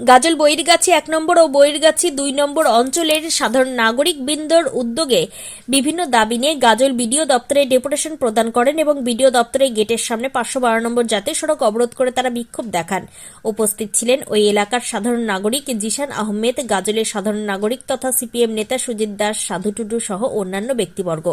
গাজল বৈরগাছি এক নম্বর ও বৈরগাছি দুই নম্বর অঞ্চলের সাধারণ নাগরিক বৃন্দর উদ্যোগে বিভিন্ন দাবি নিয়ে গাজল বিডিও দপ্তরে ডেপুটেশন প্রদান করেন এবং বিডিও দপ্তরের গেটের সামনে পাঁচশো বারো নম্বর জাতীয় সড়ক অবরোধ করে তারা বিক্ষোভ দেখান। উপস্থিত ছিলেন ওই এলাকার সাধারণ নাগরিক জিশান আহমেদ, গাজলের সাধারণ নাগরিক তথা সিপিএম নেতা সুজিত দাস, সাধু টুডু সহ অন্যান্য ব্যক্তিবর্গ।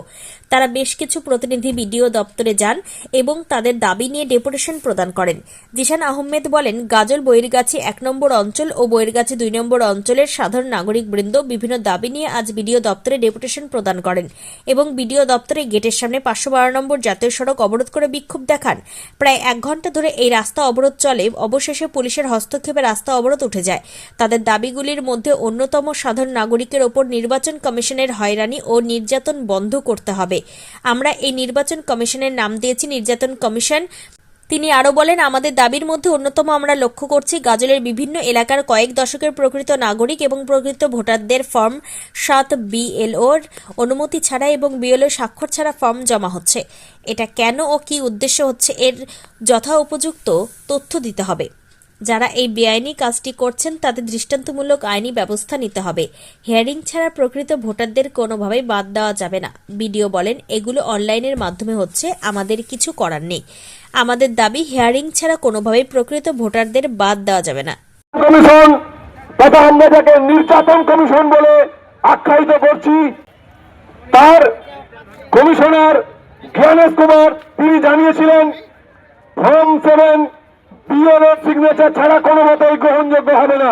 তারা বেশ কিছু প্রতিনিধি বিডিও দপ্তরে যান এবং তাদের দাবি নিয়ে ডেপুটেশন প্রদান করেন। জিশান আহমেদ বলেন, গাজল বৈরগাছি এক নম্বর অঞ্চল ও বৈরগাছি দুই নম্বর অঞ্চলের সাধারণ নাগরিক বৃন্দ বিভিন্ন দাবি নিয়ে আজ বিডিও দপ্তরে ডেপুটেশন প্রদান করেন এবং বিডিও দপ্তরে গেটের সামনে পাঁচশো বারো নম্বর জাতীয় সড়ক অবরোধ করে বিক্ষোভ দেখান। প্রায় এক ঘণ্টা ধরে এই রাস্তা অবরোধ চলে, অবশেষে পুলিশের হস্তক্ষেপে রাস্তা অবরোধ উঠে যায়। তাদের দাবিগুলির মধ্যে অন্যতম সাধারণ নাগরিকের ওপর নির্বাচন কমিশনের হয়রানি ও নির্যাতন বন্ধ করতে হবে। আমরা এই নির্বাচন কমিশনের নাম দিয়েছি নির্যাতন কমিশন। তিনি আরও বলেন, আমাদের দাবির মধ্যে অন্যতম আমরা লক্ষ্য করছি গাজলের বিভিন্ন এলাকার কয়েক দশকের প্রকৃত নাগরিক এবং প্রকৃত ভোটারদের ফর্ম সাত বিএলওর অনুমতি ছাড়া এবং বিএলও স্বাক্ষর ছাড়া ফর্ম জমা হচ্ছে। এটা কেন ও কি উদ্দেশ্য হচ্ছে এর যথা উপযুক্ত তথ্য দিতে হবে। যারা এই বেআইনি কাজটি করছেন, তাদের দৃষ্টান্তমূলক আইনি ব্যবস্থা নিতে হবে। হিয়ারিং ছাড়া প্রকৃত ভোটারদের কোনোভাবেই বাদ দেওয়া যাবে না। বিডিও বলেন, এগুলো অনলাইনের মাধ্যমে হচ্ছে, আমাদের কিছু করার নেই। আমাদের দাবি, হিয়ারিং ছাড়া কোনোভাবেই প্রকৃত ভোটারদের বাদ দেওয়া যাবে না। কমিশন তথা আমরা যাকে নির্যাতন কমিশন বলে আখ্যায়িত করছি। তার কমিশনার জ্ঞানেশ কুমার, তিনি জানিয়েছিলেন, ফর্ম সেভেন বিএলওর সিগনেচার ছাড়া কোনো মতেই গ্রহণযোগ্য হবে না।